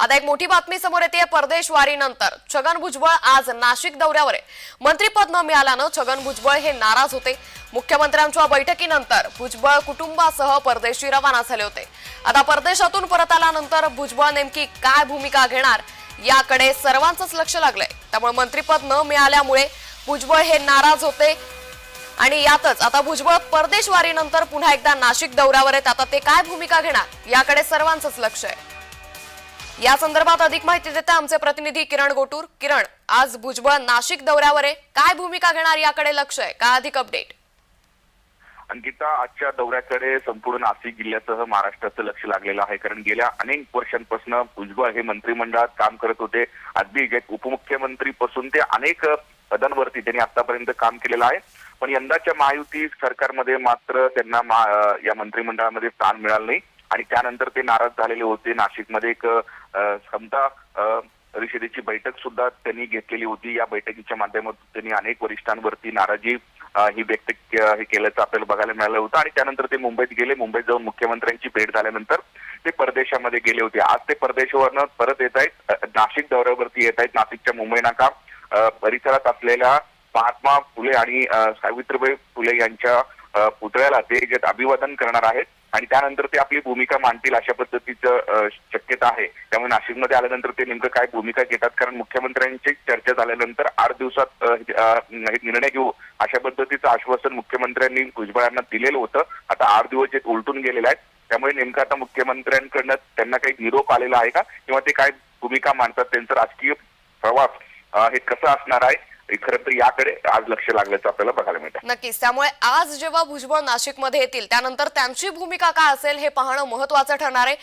आता एक मोठी बातमी समोर येते परदेश वारीनंतर. छगन भुजबळ आज नाशिक दौऱ्यावर आहे. मंत्रीपद न मिळाल्यानं छगन भुजबळ हे नाराज होते. मुख्यमंत्र्यांच्या बैठकीनंतर भुजबळ कुटुंबासह परदेशी रवाना झाले होते. आता परदेशातून परत आल्यानंतर भुजबळ नेमकी काय भूमिका घेणार याकडे सर्वांचंच लक्ष लागलंय. त्यामुळे मंत्रीपद न मिळाल्यामुळे भुजबळ हे नाराज होते. आणि यातच आता भुजबळ परदेशवारीनंतर पुन्हा एकदा नाशिक दौऱ्यावर आहेत. आता ते काय भूमिका घेणार याकडे सर्वांचंच लक्ष आहे. या संदर्भात अधिक माहिती देते आमचे प्रतिनिधी किरण गोटूर. किरण आज भुजबळ नाशिक दौऱ्यावर आहे काय भूमिका घेणार याकडे लक्ष आहे? काय अधिक अपडेट अंकिता आजच्या दौऱ्याकडे संपूर्ण नाशिक जिल्ह्यासह महाराष्ट्राचं लक्ष लागलेलं आहे. कारण गेल्या अनेक वर्षांपासून भुजबळ हे मंत्रिमंडळात काम करत होते. अगदी उपमुख्यमंत्री पासून ते अनेक पदांवरती त्यांनी आतापर्यंत काम केलेलं आहे. पण यंदाच्या महायुती सरकारमध्ये मात्र त्यांना मा- या मंत्रिमंडळामध्ये स्थान मिळालं नाही. आणि त्यानंतर ते नाराज झालेले होते. नाशिकमध्ये एक समता परिषदेची बैठक सुद्धा त्यांनी घेतलेली होती. या बैठकीच्या माध्यमातून त्यांनी अनेक वरिष्ठांवरती नाराजी ही व्यक्त हे केल्याचं आपल्याला बघायला मिळालं होतं. आणि त्यानंतर ते मुंबईत गेले. मुंबईत जाऊन मुख्यमंत्र्यांची भेट झाल्यानंतर ते परदेशामध्ये गेले होते. आज ते परदेशावरनं परत येत आहेत. नाशिक दौऱ्यावरती येत आहेत. नाशिकच्या मुंबई नाका परिसरात असलेल्या महात्मा फुले आणि सावित्रीबाई फुले यांच्या पुतळ्याला ते जे अभिवादन करणार आहेत आणि त्यानंतर ते आपली भूमिका मांडतील अशा पद्धतीचं शक्यता आहे. त्यामुळे नाशिकमध्ये आल्यानंतर ते नेमकं काय भूमिका घेतात? कारण मुख्यमंत्र्यांची चर्चा झाल्यानंतर आठ दिवसात हे निर्णय घेऊ अशा पद्धतीचं आश्वासन मुख्यमंत्र्यांनी भुजबळांना दिलेलं होतं. आता आठ दिवस जे उलटून गेलेले आहेत त्यामुळे नेमकं आता मुख्यमंत्र्यांकडनं त्यांना काही निरोप आलेला आहे का? किंवा ते काय भूमिका मांडतात? त्यांचं राजकीय प्रवास हे कसं असणार आहे? खरं तर याकडे आज लक्ष लागल्याचं आपल्याला बघायला मिळतं नक्कीच. त्यामुळे आज जेव्हा भुजबळ नाशिकमध्ये येतील त्यानंतर त्यांची भूमिका काय असेल हे पाहणं महत्वाचं ठरणार आहे.